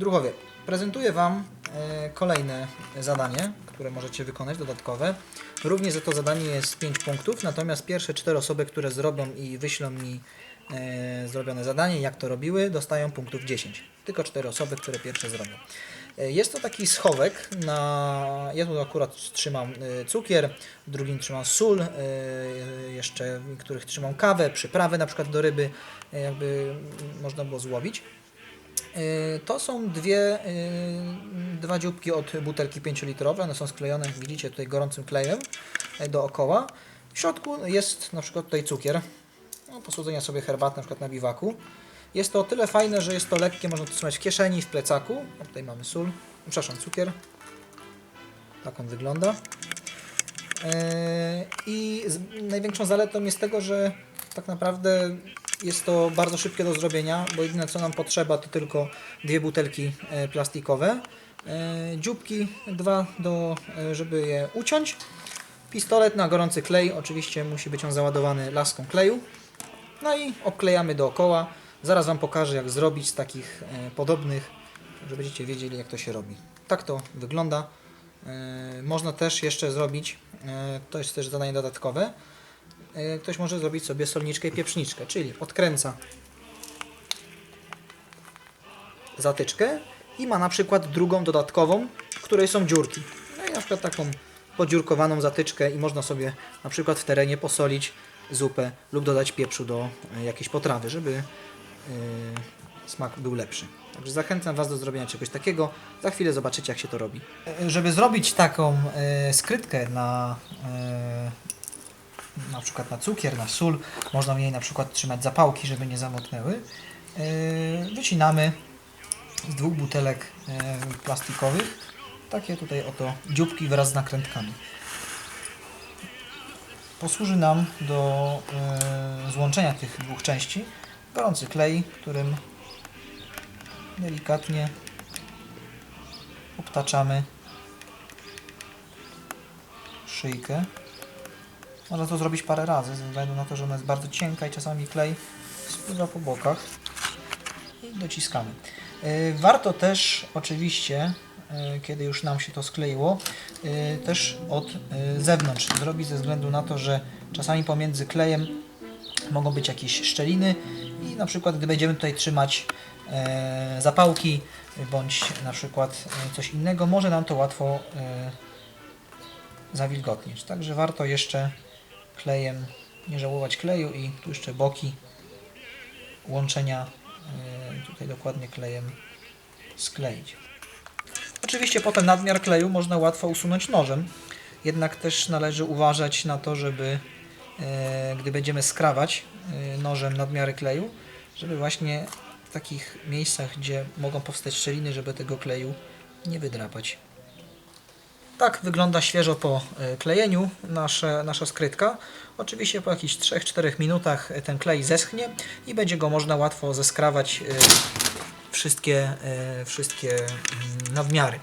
Druhowie, prezentuję Wam e, kolejne zadanie, które możecie wykonać dodatkowe. Również za to zadanie jest 5 punktów, natomiast pierwsze 4 osoby, które zrobią i wyślą mi e, zrobione zadanie, jak to robiły, dostają punktów 10. Tylko 4 osoby, które pierwsze zrobią. E, Jest to taki schowek na. Ja tu akurat trzymam cukier, w drugim trzymam sól, jeszcze w niektórych trzymam kawę, przyprawy na przykład do ryby, jakby można było złowić. Y, To są dwie, y, dwa dzióbki od butelki 5-litrowe. One są sklejone, widzicie, tutaj gorącym klejem y, dookoła. W środku jest na przykład tutaj cukier. No, posłudzenia sobie herbaty na przykład na biwaku. Jest to o tyle fajne, że jest to lekkie, można to trzymać w kieszeni, w plecaku. O, tutaj mamy sól, przepraszam, cukier. Tak on wygląda. I największą zaletą jest tego, że tak naprawdę jest to bardzo szybkie do zrobienia, bo jedyne co nam potrzeba to tylko dwie butelki e, plastikowe, e, dzióbki dwa, do, e, żeby je uciąć, pistolet na gorący klej, oczywiście musi być on załadowany laską kleju, no i obklejamy dookoła. Zaraz Wam pokażę jak zrobić z takich podobnych, że będziecie wiedzieli jak to się robi. Tak to wygląda. Można też jeszcze zrobić, to jest też zadanie dodatkowe, ktoś może zrobić sobie solniczkę i pieprzniczkę, czyli odkręca zatyczkę i ma na przykład drugą dodatkową, w której są dziurki. No i na przykład taką podziurkowaną zatyczkę i można sobie na przykład w terenie posolić zupę lub dodać pieprzu do e, jakiejś potrawy, żeby e, smak był lepszy. Także zachęcam Was do zrobienia czegoś takiego. Za chwilę zobaczycie, jak się to robi. E, Żeby zrobić taką e, skrytkę na e, na przykład na cukier, na sól, można w niej na przykład trzymać zapałki, żeby nie zamoknęły. E, Wycinamy z dwóch butelek e, plastikowych takie tutaj oto dzióbki wraz z nakrętkami. Posłuży nam do e, złączenia tych dwóch części gorący klej, którym delikatnie obtaczamy szyjkę. Można to zrobić parę razy, ze względu na to, że ona jest bardzo cienka i czasami klej spływa po bokach i dociskamy. Yy, Warto też oczywiście, yy, kiedy już nam się to skleiło, yy, też od zewnątrz zrobić ze względu na to, że czasami pomiędzy klejem mogą być jakieś szczeliny i na przykład gdy będziemy tutaj trzymać e, zapałki bądź na przykład e, coś innego, może nam to łatwo e, zawilgotnieć. Także warto jeszcze klejem nie żałować kleju i tu jeszcze boki łączenia e, tutaj dokładnie klejem skleić. Oczywiście potem nadmiar kleju można łatwo usunąć nożem, jednak też należy uważać na to, żeby e, gdy będziemy skrawać e, nożem nadmiary kleju, żeby właśnie w takich miejscach, gdzie mogą powstać szczeliny, żeby tego kleju nie wydrapać. Tak wygląda świeżo po e, klejeniu nasze, nasza skrytka. Oczywiście po jakichś 3-4 minutach ten klej zeschnie i będzie go można łatwo zeskrawać e, wszystkie, e, wszystkie mm, nadmiary.